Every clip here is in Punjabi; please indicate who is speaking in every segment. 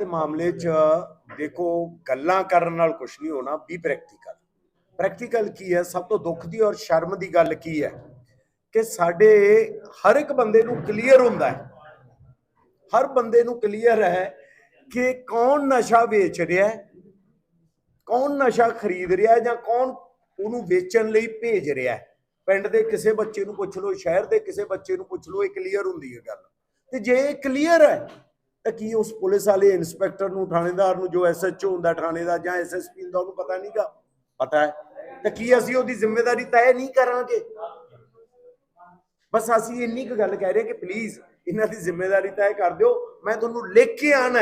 Speaker 1: ਦੇ ਮਾਮਲੇ 'ਚ ਦੇਖੋ, ਗੱਲਾਂ ਕਰਨ ਨਾਲ ਕੁਝ ਨਹੀਂ ਹੋਣਾ ਵੀ ਪ੍ਰੈਕਟੀਕਲ ਪ੍ਰੈਕਟੀਕਲ ਕੀ ਹੈ? ਸਭ ਤੋਂ ਦੁੱਖ ਦੀ ਔਰ ਸ਼ਰਮ ਦੀ ਗੱਲ ਕੀ ਹੈ? ਕਿ ਸਾਡੇ ਹਰ ਇੱਕ ਬੰਦੇ ਨੂੰ ਕਲੀਅਰ ਹੁੰਦਾ ਹੈ। ਹਰ ਬੰਦੇ ਨੂੰ ਕਲੀਅਰ ਹੈ ਕਿ ਕੌਣ ਨਸ਼ਾ ਵੇਚ ਰਿਹਾ ਹੈ, ਕੌਣ ਨਸ਼ਾ ਖਰੀਦ ਰਿਹਾ ਹੈ ਜਾਂ ਕੌਣ ਉਹਨੂੰ ਵੇਚਣ ਲਈ ਭੇਜ ਰਿਹਾ ਹੈ। ਪਿੰਡ ਦੇ ਕਿਸੇ ਬੱਚੇ ਨੂੰ ਪੁੱਛ ਲਓ, ਸ਼ਹਿਰ ਦੇ ਕਿਸੇ ਬੱਚੇ ਨੂੰ ਪੁੱਛ ਲਓ, ਇਹ ਕਲੀਅਰ ਹੁੰਦੀ ਹੈ ਗੱਲ। ਤੇ ਜੇ ਇਹ ਕਲੀਅਰ ਹੈ ਤਾਂ ਕੀ ਉਸ ਪੁਲਿਸ ਵਾਲੇ ਇਨਸਪੈਕਟਰ ਨੂੰ ਥਾਣੇਦਾਰ ਨੂੰ ਜੋ ਐਸਐਚਓ ਹੁੰਦਾ ਥਾਣੇ ਦਾ ਜਾਂ ਐਸਐਸਪੀ ਹੁੰਦਾ ਉਹਨੂੰ ਪਤਾ ਨਹੀਂਗਾ? ਪਤਾ ਹੈ। ਤਾਂ ਕੀ ਅਸੀਂ ਉਹਦੀ ਜ਼ਿੰਮੇਵਾਰੀ ਤੈਅ ਨਹੀਂ ਕਰਾਂਗੇ? ਬਸ ਅਸੀਂ ਇੰਨੀ ਕੁ ਗੱਲ ਕਹਿ ਰਹੇ ਕਿ ਪਲੀਜ਼ ਇਹਨਾਂ ਦੀ ਜ਼ਿੰਮੇਵਾਰੀ ਤੈਅ ਕਰ ਦਿਓ। ਮੈਂ ਤੁਹਾਨੂੰ ਲਿਖ ਕੇ ਆਣਾ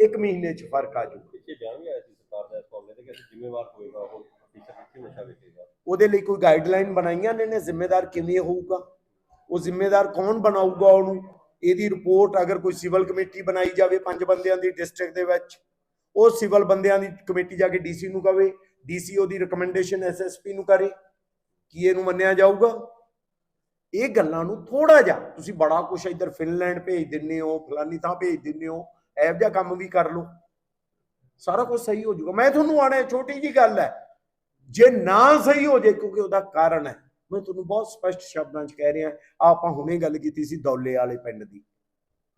Speaker 1: ਇੱਕ ਮਹੀਨੇ 'ਚ ਫ਼ਰਕ ਆ ਜਾਊ।
Speaker 2: ਪਿੱਛੇ ਬਿਆਨ ਵੀ ਆਇਆ ਸੀ ਸਰਕਾਰ ਦਾ ਇਸ ਮਾਮਲੇ ਤੇ ਕਿ ਅਸੀਂ ਜ਼ਿੰਮੇਵਾਰ ਹੋਏਗਾ ਉਹ ਟੀਚਰ ਕਿੱਥੇ ਨਸ਼ਾ ਵੇਚੇਗਾ।
Speaker 1: ਉਹਦੇ ਲਈ ਕੋਈ ਗਾਈਡਲਾਈਨ ਬਣਾਈਆਂ ਨੇ ਨੇ ਜ਼ਿੰਮੇਦਾਰ ਕਿਵੇਂ ਹੋਊਗਾ? ਉਹ ਜ਼ਿੰਮੇਦਾਰ ਕੌਣ ਬਣਾਊਗਾ ਉਹਨੂੰ? ਇਹਦੀ ਰਿਪੋਰਟ ਅਗਰ ਕੋਈ ਸਿਵਲ ਕਮੇਟੀ ਬਣਾਈ ਜਾਵੇ ਪੰਜ ਬੰਦਿਆਂ ਦੀ ਡਿਸਟ੍ਰਿਕਟ ਦੇ ਵਿੱਚ, ਉਹ ਸਿਵਲ ਬੰਦਿਆਂ ਦੀ ਕਮੇਟੀ ਜਾ ਕੇ ਡੀਸੀ ਨੂੰ ਕਵੇ ਡੀਸੀ ਉਹਦੀ ਰეკਮੈਂਡੇਸ਼ਨ ਐਸਐਸਪੀ ਨੂੰ ਕਰੇ, ਕੀ ਇਹਨੂੰ ਮੰਨਿਆ ਜਾਊਗਾ? ਇਹ ਗੱਲਾਂ ਨੂੰ ਥੋੜਾ ਜਿਹਾ, ਤੁਸੀਂ ਬੜਾ ਕੁਛ ਇੱਧਰ ਫਿਨਲੈਂਡ ਭੇਜ ਦਿੰਨੇ ਹੋ, ਫਲਾਨੀ ਥਾਂ ਭੇਜ ਦਿੰਨੇ ਹੋ, ਇਹੋ ਜਿਹਾ ਕੰਮ ਵੀ ਕਰ ਲਓ। ਸਾਰਾ ਕੁਝ ਸਹੀ ਹੋ ਜਾਊਗਾ। ਮੈਂ ਤੁਹਾਨੂੰ ਆਣਾ ਛੋਟੀ ਜੀ ਗੱਲ ਹੈ। ਜੇ ਨਾ ਸਹੀ ਹੋ ਜੇ ਕਿਉਂਕਿ ਉਹਦਾ ਕਾਰਨ ਹੈ। ਮੈਂ ਤੁਹਾਨੂੰ ਬਹੁਤ ਸਪਸ਼ਟ ਸ਼ਬਦਾਂ 'ਚ ਕਹਿ ਰਿਹਾ ਆਹ ਆਪਾਂ ਹੁਣੇ ਗੱਲ ਕੀਤੀ ਸੀ ਦੌਲੇ ਵਾਲੇ ਪਿੰਡ ਦੀ।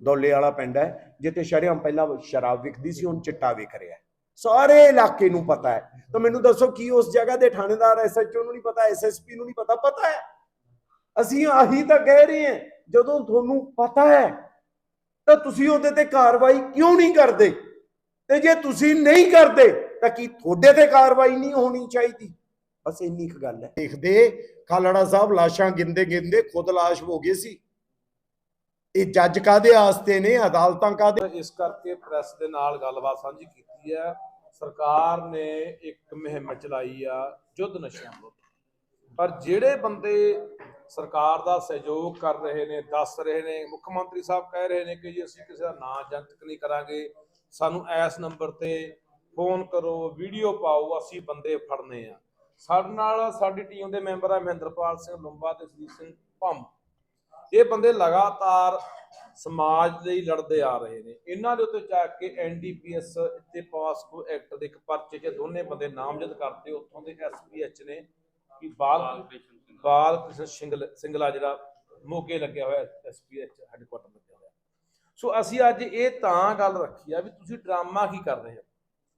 Speaker 1: ਦੌਲੇ ਵਾਲਾ ਪਿੰਡ ਹੈ, ਜਿੱਥੇ ਸ਼ਰੇਆਮ ਪਹਿਲਾਂ ਸ਼ਰਾਬ ਵਿਕਦੀ ਸੀ, ਹੁਣ ਚਿੱਟਾ ਵਿਕ ਰਿਹਾ ਸਾਰੇ ਇਲਾਕੇ ਨੂੰ ਪਤਾ ਹੈ। ਤਾਂ ਮੈਨੂੰ ਦੱਸੋ ਕੀ ਉਸ ਜਗ੍ਹਾ ਦੇ ਥਾਣੇਦਾਰ ਐਸਐਚਓ ਨੂੰ ਨਹੀਂ ਪਤਾ ਐਸਐਸਪੀ ਨੂੰ ਨਹੀਂ ਪਤਾ? ਪਤਾ ਹੈ। ਅਸੀਂ ਆਹੀ ਤਾਂ ਕਹਿ ਰਹੇ ਹਾਂ, ਜਦੋਂ ਤੁਹਾਨੂੰ ਪਤਾ ਹੈ, ਤਾਂ ਤੁਸੀਂ ਉਹਦੇ ਤੇ ਕਾਰਵਾਈ ਕਿਉਂ ਨਹੀਂ ਕਰਦੇ? ਤੇ ਜੇ ਤੁਸੀਂ ਨਹੀਂ ਕਰਦੇ, ਤਾਂ ਕੀ ਤੁਹਾਡੇ ਤੇ ਕਾਰਵਾਈ ਨਹੀਂ ਹੋਣੀ ਚਾਹੀਦੀ? ਬਸ ਇੰਨੀ ਕੁ ਗੱਲ ਹੈ। ਦੇਖਦੇ ਖਾਲੜਾ ਸਾਹਿਬ ਲਾਸ਼ਾਂ ਗਿੰਦੇ ਗਿੰਦੇ ਖੁਦ ਲਾਸ਼ ਹੋ ਗਏ ਸੀ। ਇਹ ਜੱਜ ਕਾਦੇ ਆਸਤੇ ਨੇ, ਅਦਾਲਤਾਂ ਕਾਦੇ
Speaker 3: ਇਸ ਕਰਕੇ ਪ੍ਰੈਸ ਦੇ ਨਾਲ ਗੱਲਬਾਤ ਸਾਂਝੀ ਕੀਤੀ ਹੈ। ਸਰਕਾਰ ਨੇ ਇੱਕ ਮੁਹਿੰਮ ਚਲਾਈ ਆ, ਯੁੱਧ ਨਸ਼ਿਆਂ ਵਿਰੁੱਧ। ਪਰ ਜਿਹੜੇ ਬੰਦੇ ਸਰਕਾਰ ਦਾ ਸਹਿਯੋਗ ਕਰ ਰਹੇ ਨੇ, ਦੱਸ ਰਹੇ ਨੇ, ਮੁੱਖ ਮੰਤਰੀ ਸਾਹਿਬ ਕਹਿ ਰਹੇ ਨੇ ਕਿ ਜੀ ਅਸੀਂ ਕਿਸੇ ਦਾ ਨਾਂ ਜਨਤਕ ਨਹੀਂ ਕਰਾਂਗੇ, ਸਾਨੂੰ ਇਸ ਨੰਬਰ ਤੇ ਫੋਨ ਕਰੋ, ਵੀਡੀਓ ਪਾਓ, ਅਸੀਂ ਬੰਦੇ ਫੜਨੇ ਆ। ਸਾਡੇ ਨਾਲ ਸਾਡੀ ਟੀਮ ਦੇ ਮੈਂਬਰ ਆ ਮਹਿੰਦਰਪਾਲ ਸਿੰਘ ਲੰਬਾ ਤੇ ਸ੍ਰੀ ਸਿੰਘ ਭੰਮ। ਇਹ ਬੰਦੇ ਲਗਾਤਾਰ ਸਮਾਜ ਲਈ ਲੜਦੇ ਆ ਰਹੇ ਨੇ। ਇਹਨਾਂ ਦੇ ਉੱਤੇ ਜਾ ਕੇ ਐਨਡੀਪੀਐਸ ਤੇ ਪਾਸਕੋ ਐਕਟ ਦੇ ਇੱਕ ਪਰਚੇ 'ਚ ਦੋਨੇ ਬੰਦੇ ਨਾਮਜ਼ਦ ਕਰਤੇ ਉੱਥੋਂ ਦੇ ਐਸਪੀਐਚ ਨੇ ਕਿ ਬਾਲ ਬਾਲ ਕ੍ਰਿਸ਼ਨ ਸਿੰਗਲ ਸਿੰਗਲਾ ਜਿਹੜਾ ਮੋਗੇ ਲੱਗਿਆ ਹੋਇਆ ਐਸਪੀਐਚ ਹੈੱਡਕੁਆਟਰ ਲੱਗਿਆ ਹੋਇਆ। ਸੋ ਅਸੀਂ ਅੱਜ ਇਹ ਤਾਂ ਗੱਲ ਰੱਖੀ ਆ ਵੀ ਤੁਸੀਂ ਡਰਾਮਾ ਕੀ ਕਰ ਰਹੇ ਹੋ?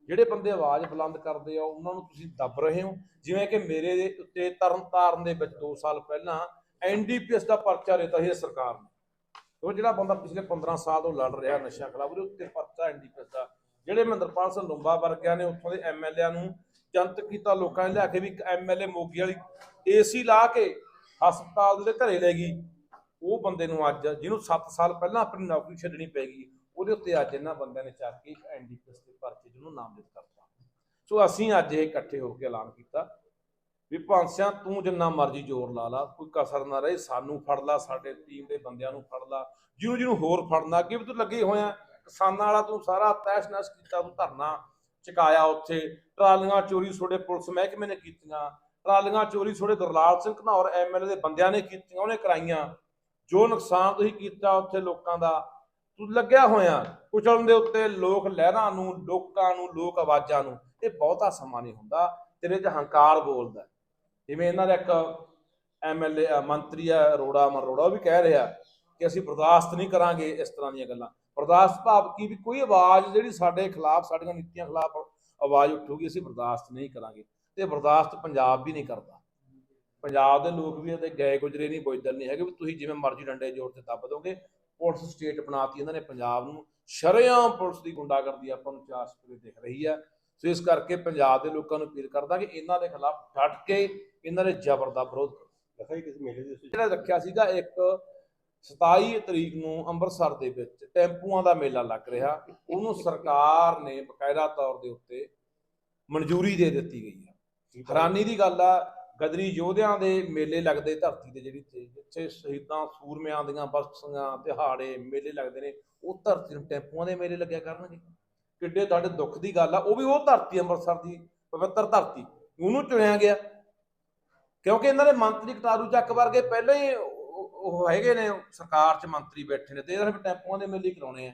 Speaker 3: ਜਿਹੜੇ ਬੰਦੇ ਆਵਾਜ਼ ਬੁਲੰਦ ਕਰਦੇ ਆ, ਉਹਨਾਂ ਨੂੰ ਤੁਸੀਂ ਦੱਬ ਰਹੇ ਹੋ। ਜਿਵੇਂ ਕਿ ਮੇਰੇ ਦੇ ਉੱਤੇ ਤਰਨਤਾਰਨ ਦੇ ਵਿੱਚ 2 ਸਾਲ ਪਹਿਲਾਂ ਐਨਡੀਪੀਐਸ ਦਾ ਪਰਚਾ ਦਿੱਤਾ ਸੀ ਸਰਕਾਰ ਨੇ। ਉਹ ਜਿਹੜਾ ਬੰਦਾ ਪਿਛਲੇ 15 ਸਾਲ ਤੋਂ ਲੜ ਰਿਹਾ ਨਸ਼ਾ ਖਿਲਾਫ, ਉਹਦੇ ਉੱਤੇ ਪਰਚਾ ਐਨਡੀਪੀਐਸ ਦਾ। ਜਿਹੜੇ ਮਹਿੰਦਰਪਾਲ ਸਿੰਘ ਲੰਬਾ ਵਰਗਿਆਂ ਨੇ ਉੱਥੋਂ ਦੇ ਐਮਐਲਏ ਨੂੰ ਜਨਤਕ ਕੀਤਾ, ਲੋਕਾਂ ਨੇ ਲਿਆ ਕੇ ਵੀ ਇੱਕ ਐਮਐਲਏ ਮੋਗੀ ਵਾਲੀ ਏਸੀ ਲਾ ਕੇ ਹਸਪਤਾਲ ਦੇ ਘਰੇ ਲੈ ਗਈ। ਉਹ ਬੰਦੇ ਨੂੰ ਅੱਜ, ਜਿਹਨੂੰ 7 ਸਾਲ ਪਹਿਲਾਂ ਆਪਣੀ ਨੌਕਰੀ ਛੱਡਣੀ ਪੈ ਗਈ, ਉਹਦੇ ਉੱਤੇ ਅੱਜ ਇਹਨਾਂ ਬੰਦਿਆਂ ਨੇ ਚੱਕ ਕੇ ਇੱਕ ਐਨਡੀਪੀਐਸ ਦੇ ਪਰਚੇ ਨਾਮਜ਼ਦ ਕਰਤਾ। ਸੋ ਅਸੀਂ ਅੱਜ ਇਹ ਇਕੱਠੇ ਹੋ ਕੇ ਐਲਾਨ ਕੀਤਾ ਵੀ ਭਾਂਸਿਆਂ ਤੂੰ ਜਿੰਨਾ ਮਰਜ਼ੀ ਜ਼ੋਰ ਲਾ ਲਾ, ਕੋਈ ਕਸਰ ਨਾ ਰਹੇ, ਸਾਨੂੰ ਫੜ ਲਾ, ਸਾਡੇ ਟੀਮ ਦੇ ਬੰਦਿਆਂ ਨੂੰ ਫੜ ਲਾ, ਜਿਹਨੂੰ ਜਿਹਨੂੰ ਹੋਰ ਫੜਨਾ, ਅੱਗੇ ਵੀ ਤੂੰ ਲੱਗੇ ਹੋਇਆ ਕਿਸਾਨਾਂ ਵਾਲਾ ਤੂੰ ਸਾਰਾ ਤੈਸ਼ ਕੀਤਾ, ਤੂੰ ਧਰਨਾ ਚੁਕਾਇਆ ਉੱਥੇ, ਟਰਾਲੀਆਂ ਚੋਰੀ ਤੁਹਾਡੇ ਪੁਲਿਸ ਮਹਿਕਮੇ ਨੇ ਕੀਤੀਆਂ, ਟਰਾਲੀਆਂ ਚੋਰੀ ਛੋੜੇ ਗੁਰਲਾਲ ਸਿੰਘ ਘਨੌਰ ਐਮਐਲਏ ਦੇ ਬੰਦਿਆਂ ਨੇ ਕੀਤੀਆਂ, ਉਹਨੇ ਕਰਾਈਆਂ, ਜੋ ਨੁਕਸਾਨ ਤੁਸੀਂ ਕੀਤਾ ਉੱਥੇ ਲੋਕਾਂ ਦਾ ਲੱਗਿਆ ਹੋਇਆ। ਕੁਚਲਣ ਦੇ ਉੱਤੇ ਲੋਕ ਲਹਿਰਾਂ ਨੂੰ, ਲੋਕਾਂ ਨੂੰ, ਲੋਕ ਆਵਾਜ਼ਾਂ ਨੂੰ। ਇਹ ਬਹੁਤਾ ਸਮਾਂ ਨਹੀਂ ਹੁੰਦਾ। ਤੇਰੇ 'ਚ ਹੰਕਾਰ ਬੋਲਦਾ। ਜਿਵੇਂ ਇਹਨਾਂ ਦਾ ਇੱਕ ਐਮਐਲਏ ਮੰਤਰੀ ਆ, ਅਰੋੜਾ ਮਰੋੜਾ, ਉਹ ਵੀ ਕਹਿ ਰਿਹਾ ਕਿ ਅਸੀਂ ਬਰਦਾਸ਼ਤ ਨਹੀਂ ਕਰਾਂਗੇ ਇਸ ਤਰ੍ਹਾਂ ਦੀਆਂ ਗੱਲਾਂ। ਬਰਦਾਸ਼ਤ ਭਾਵ ਕੀ? ਵੀ ਕੋਈ ਆਵਾਜ਼ ਜਿਹੜੀ ਸਾਡੇ ਖਿਲਾਫ, ਸਾਡੀਆਂ ਨੀਤੀਆਂ ਖਿਲਾਫ ਆਵਾਜ਼ ਉੱਠੂਗੀ, ਅਸੀਂ ਬਰਦਾਸ਼ਤ ਨਹੀਂ ਕਰਾਂਗੇ। ਤੇ ਬਰਦਾਸ਼ਤ ਪੰਜਾਬ ਵੀ ਨਹੀਂ ਕਰਦਾ। ਪੰਜਾਬ ਦੇ ਲੋਕ ਵੀ ਇਹਦੇ ਗਏ ਗੁਜਰੇ ਨਹੀਂ ਬੋਝਦਲ ਨਹੀਂ ਹੈਗੇ। ਵੀ ਤੁਸੀਂ ਜਿਵੇਂ ਮਰਜ਼ੀ ਡੰਡੇ ਜੋੜ ਤੇ ਦੱਬ ਦੋਗੇ ਪੁਲਿਸ ਸਟੇਟ ਬਣਾਤੀ ਇਹਨਾਂ ਨੇ ਪੰਜਾਬ ਨੂੰ ਸ਼ਰੇਆਮ ਪੁਲਿਸ ਦੀ ਗੁੰਡਾਗਰਦੀ ਆਪਾਂ ਨੂੰ ਚਾਰ ਸਪਰੇ ਦਿਖ ਰਹੀ ਹੈ। ਸੋ ਇਸ ਕਰਕੇ ਪੰਜਾਬ ਦੇ ਲੋਕਾਂ ਨੂੰ ਅਪੀਲ ਕਰਦਾ ਕਿ ਇਹਨਾਂ ਦੇ ਖਿਲਾਫ ਡਟ ਕੇ ਇਹਨਾਂ ਦੇ ਜ਼ਬਰ ਦਾ ਵਿਰੋਧ ਕਰੋ।
Speaker 2: ਕਿ ਕਿਸੇ ਮੇਲੇ ਦੇ
Speaker 3: ਜਿਹੜਾ ਰੱਖਿਆ ਸੀਗਾ ਇੱਕ 27 ਤਰੀਕ ਨੂੰ ਅੰਮ੍ਰਿਤਸਰ ਦੇ ਵਿੱਚ ਟੈਂਪੂਆਂ ਦਾ ਮੇਲਾ ਲੱਗ ਰਿਹਾ। ਉਹਨੂੰ ਸਰਕਾਰ ਨੇ ਬਕਾਇਦਾ ਤੌਰ ਦੇ ਉੱਤੇ ਮਨਜ਼ੂਰੀ ਦੇ ਦਿੱਤੀ ਗਈ ਹੈ। ਹੈਰਾਨੀ ਦੀ ਗੱਲ ਆ ਗਦਰੀ ਯੋਧਿਆਂ ਦੇ ਮੇਲੇ ਲੱਗਦੇ, ਧਰਤੀ ਤੇ ਜਿਹੜੀ ਤੇ ਜਿੱਥੇ ਸ਼ਹੀਦਾਂ ਸੂਰਮਿਆਂ ਦੀਆਂ ਬਰਸੀਆਂ ਦਿਹਾੜੇ ਮੇਲੇ ਲੱਗਦੇ ਨੇ, ਉਹ ਧਰਤੀ ਨੂੰ ਟੈਂਪੂਆਂ ਦੇ ਮੇਲੇ ਲੱਗਿਆ ਕਰਨਗੇ। ਕਿੱਡੇ ਤੁਹਾਡੇ ਦੁੱਖ ਦੀ ਗੱਲ ਆ, ਉਹ ਵੀ ਉਹ ਧਰਤੀ, ਅੰਮ੍ਰਿਤਸਰ ਦੀ ਪਵਿੱਤਰ ਧਰਤੀ, ਉਹਨੂੰ ਚੁਣਿਆ ਗਿਆ। ਕਿਉਂਕਿ ਇਹਨਾਂ ਦੇ ਮੰਤਰੀ ਕਟਾਰੂ ਚੱਕ ਵਰਗੇ ਪਹਿਲਾਂ ਹੀ ਉਹ- ਹੈਗੇ ਨੇ, ਸਰਕਾਰ 'ਚ ਮੰਤਰੀ ਬੈਠੇ ਨੇ, ਤੇ ਇਹਨਾਂ ਨੇ ਟੈਂਪੂਆਂ ਦੇ ਮੇਲੇ ਹੀ ਕਰਾਉਣੇ ਆ।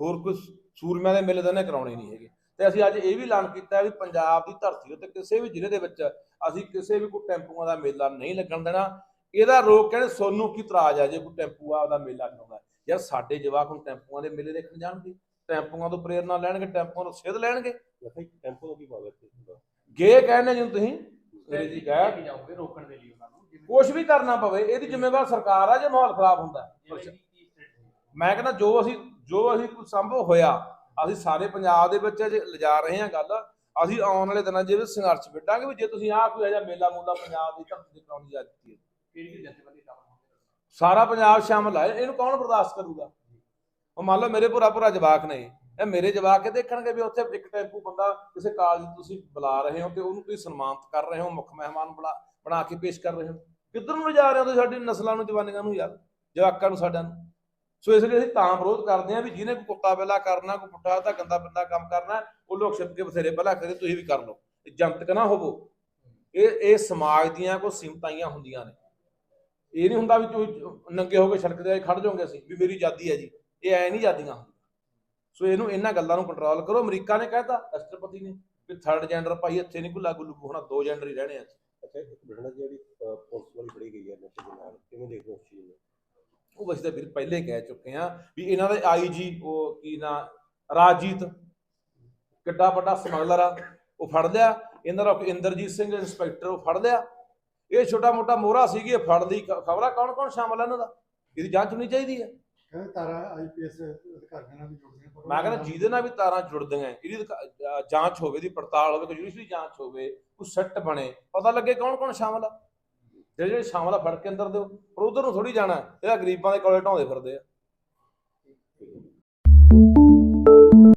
Speaker 3: ਹੋਰ ਕੋਈ ਸੂਰਮਿਆਂ ਦੇ ਮੇਲੇ ਤਾਂ ਇਹਨੇ ਕਰਾਉਣੇ ਨਹੀਂ ਹੈਗੇ। ਤੇ ਅਸੀਂ ਅੱਜ ਇਹ ਵੀ ਐਲਾਨ ਕੀਤਾ ਵੀ ਪੰਜਾਬ ਦੀ ਧਰਤੀ ਉੱਤੇ ਕਿਸੇ ਵੀ ਜ਼ਿਲ੍ਹੇ ਦੇ ਵਿੱਚ ਅਸੀਂ ਕਿਸੇ ਵੀ ਕੋਈ ਟੈਂਪੂਆਂ ਦਾ ਮੇਲਾ ਨਹੀਂ ਲੱਗਣ ਦੇਣਾ ਇਹਦਾ ਰੋਕ ਕਹਿੰਦੇ ਸੋਨੂੰ ਕੀ ਇਤਰਾਜ਼ ਆ ਜੇ ਕੋਈ ਟੈਂਪੂ ਆਪਦਾ ਮੇਲਾ ਕਰਾਉਂਦਾ ਯਾਰ ਸਾਡੇ ਜਵਾਕ ਹੁਣ ਟੈਂਪੂਆਂ ਦੇ ਮੇਲੇ ਦੇਖਣ ਜਾਣਗੇ ਟੈਂਪੂਆਂ ਤੋਂ ਪ੍ਰੇਰਨਾ ਲੈਣਗੇ ਟੈਂਪੂਆਂ ਤੋਂ ਸਿੱਧ ਲੈਣਗੇ
Speaker 2: ਟੈਂਪੋ ਦਾ ਕੀ ਇੱਥੇ ਹੁੰਦਾ?
Speaker 3: ਗੇ ਕਹਿੰਦੇ ਜਿਹਨੂੰ ਤੁਸੀਂ ਅੰਗਰੇਜ਼ੀ ਕਹਿ
Speaker 4: ਕੇ ਜਾਓਗੇ ਰੋਕਣ ਦੇ ਲਈ ਉਹਨਾਂ ਨੂੰ ਜਿਵੇਂ
Speaker 3: ਕੁਝ ਵੀ ਕਰਨਾ ਪਵੇ ਇਹਦੀ ਜ਼ਿੰਮੇਵਾਰ ਸਰਕਾਰ ਆ ਜੇ ਮਾਹੌਲ ਖਰਾਬ ਹੁੰਦਾ।
Speaker 4: ਜਿਵੇਂ?
Speaker 3: ਮੈਂ ਕਹਿੰਦਾ ਜੋ ਅਸੀਂ ਜੋ ਅਸੀਂ ਕੁਝ ਸੰਭਵ ਹੋਇਆ ਅਸੀਂ ਸਾਰੇ ਪੰਜਾਬ ਦੇ ਵਿੱਚ ਜੇ ਲਿਜਾ ਰਹੇ ਹਾਂ ਗੱਲ। ਅਸੀਂ ਆਉਣ ਵਾਲੇ ਦਿਨਾਂ 'ਚ ਇਹ ਸੰਘਰਸ਼ ਵਿੱਢਾਂਗੇ ਵੀ ਜੇ ਤੁਸੀਂ ਆਹ ਕੋਈ ਅਜਾ ਮੇਲਾ ਮੂਲਾ ਪੰਜਾਬ ਦੀ ਧਰਤੀ ਤੇ ਕਰਾਉਣ ਦੀ ਇਜਾਜ਼ਤ ਦਿੱਤੀ ਹੈ।
Speaker 4: ਕਿਹੜੀ ਜਥੇਬੰਦੀ
Speaker 3: ਸਾਰਾ ਪੰਜਾਬ ਸ਼ਾਮਲ ਹੈ ਇਹਨੂੰ ਕੌਣ ਬਰਦਾਸ਼ਤ ਕਰੂਗਾ? ਉਹ ਮੰਨ ਲਓ ਮੇਰੇ ਭੁਰਾ ਭੁਰਾ ਜਵਾਕ ਨੇ। ਇਹ ਮੇਰੇ ਜਵਾਕ ਇਹ ਦੇਖਣਗੇ ਵੀ ਉੱਥੇ ਇੱਕ ਟੈਂਪੂ ਬੰਦਾ ਕਿਸੇ ਕਾਲਜ ਤੁਸੀਂ ਬੁਲਾ ਰਹੇ ਹੋ ਤੇ ਉਹਨੂੰ ਤੁਸੀਂ ਸਨਮਾਨਿਤ ਕਰ ਰਹੇ ਹੋ ਮੁੱਖ ਮਹਿਮਾਨ ਬਣਾ ਬਣਾ ਕੇ ਪੇਸ਼ ਕਰ ਰਹੇ ਹੋ। ਕਿੱਧਰ ਨੂੰ ਜਾ ਰਹੇ ਹੋ ਤੁਸੀਂ ਸਾਡੀ ਨਸਲਾਂ ਨੂੰ ਜਵਾਨੀਆਂ ਨੂੰ ਯਾਰ? ਜਵਾਕਾਂ ਨੂੰ ਸਾਡਿਆਂ ਨੂੰ? ਸੋ ਇਸ ਲਈ ਅਸੀਂ ਤਾਂ ਵਿਰੋਧ ਕਰਦੇ ਹਾਂ ਵੀ ਜਿਹਨੇ ਕੋਈ ਕੁੱਤਾ ਬੇਲਾ ਕਰਨਾ, ਕੋਈ ਪੁੱਠਾ ਤਾਂ ਗੰਦਾ ਬੰਦਾ ਕੰਮ ਕਰਨਾ, ਉਹ ਲੋਕ ਛਿਪ ਕੇ ਬਥੇਰੇ ਪਹਿਲਾਂ ਕਰੇ ਤੁਸੀਂ ਵੀ ਕਰ ਲਓ। ਜਨਤਕ ਨਾ ਹੋਵੋ। ਇਹ ਇਹ ਸਮਾਜ ਦੀਆਂ ਕੋਈ ਸੀਮਤਾਈਆਂ ਹੁੰਦੀਆਂ ਨੇ। ਇਹ ਨਹੀਂ ਹੁੰਦਾ ਵੀ ਤੁਸੀਂ ਨੰਗੇ ਹੋ ਕੇ ਸੜਕ ਤੇ ਖੜ ਜਾਓਗੇ ਅਸੀਂ, ਵੀ ਮੇਰੀ ਆਜ਼ਾਦੀ ਹੈ ਜੀ। ਇਹ ਐ ਨਹੀਂ ਆਜ਼ਾਦੀਆਂ ਸੋ ਇਹਨੂੰ ਇਹਨਾਂ ਗੱਲਾਂ ਨੂੰ ਕੰਟਰੋਲ ਕਰੋ। ਅਮਰੀਕਾ ਨੇ ਕਹਿਤਾ, ਰਾਸ਼ਟਰਪਤੀ ਨੇ, ਵੀ ਥਰਡ ਜੈਂਡਰ ਭਾਈ ਇੱਥੇ ਨਹੀਂ ਕੋਈ ਲਾਗੂ ਲੂਗੂ ਹੋਣਾ, ਦੋ ਜੈਂਡਰ ਹੀ ਰਹਿਣੇ ਆ।
Speaker 2: ਅੱਛਾ, ਇੱਕ ਬਠਿੰਡਾ ਜਿਹੜੀ ਪੁਲਿਸ ਵਾਲੀ ਫੜੀ ਗਈ ਹੈ ਨਸ਼ੇ ਦੇ ਨਾਲ, ਕਿਵੇਂ ਦੇਖਦੇ ਹੋ ਉਸ ਚੀਜ਼ ਨੂੰ?
Speaker 3: ਉਹ ਅਸੀਂ ਤਾਂ ਵੀਰ ਪਹਿਲੇ ਕਹਿ ਚੁੱਕੇ ਆ ਵੀ ਇਹਨਾਂ ਦੇ ਆਈਜੀ ਉਹ ਕੀ ਨਾ ਰਾਜੀਤ ਕਿੱਡਾ ਵੱਡਾ ਸਮਗਲਰ ਆ ਉਹ ਫੜ ਲਿਆ। ਇਹਨਾਂ ਦਾ ਇੰਦਰਜੀਤ ਸਿੰਘ ਇੰਸਪੈਕਟਰ ਉਹ ਫੜ ਲਿਆ। ਇਹ ਛੋਟਾ ਮੋਟਾ ਮੋਹਰਾ ਸੀਗੀ ਇਹ ਫੜ ਲਈ ਖਬਰਾਂ ਕੌਣ ਕੌਣ ਸ਼ਾਮਲ ਆ ਇਹਨਾਂ ਦਾ? ਇਹਦੀ ਜਾਂਚ ਹੋਣੀ ਚਾਹੀਦੀ ਹੈ
Speaker 5: ਕਹਿੰਦੇ ਤਾਰਾ ਆਈਪੀਐਸ ਅਧਿਕਾਰੀਆਂ ਨਾਲ ਵੀ ਜੁੜਦੀਆਂ ਪਰ
Speaker 3: ਮੈਂ ਕਹਿੰਦਾ ਜਿਹਦੇ ਨਾਲ ਵੀ ਤਾਰਾਂ ਜੁੜਦੀਆਂ ਇਹਦੀ ਜਾਂਚ ਹੋਵੇ ਦੀ ਪੜਤਾਲ ਹੋਵੇ ਕੋਈ ਜੁਡੀਸ਼ਰੀ ਜਾਂਚ ਹੋਵੇ ਕੋਈ ਸੈੱਟ ਬਣੇ ਪਤਾ ਲੱਗੇ ਕੌਣ ਕੌਣ ਸ਼ਾਮਲ ਆ। ਜਿਹੜੇ ਜਿਹੜੇ ਸ਼ਾਮ ਦਾ ਫੜ ਕੇ ਅੰਦਰ ਦਿਓ, ਪਰ ਉਧਰ ਨੂੰ ਥੋੜੀ ਜਾਣਾ ਇਹਦਾ ਗਰੀਬਾਂ ਦੇ ਕੋਲੇ ਢਾਉਂਦੇ ਫਿਰਦੇ ਆ।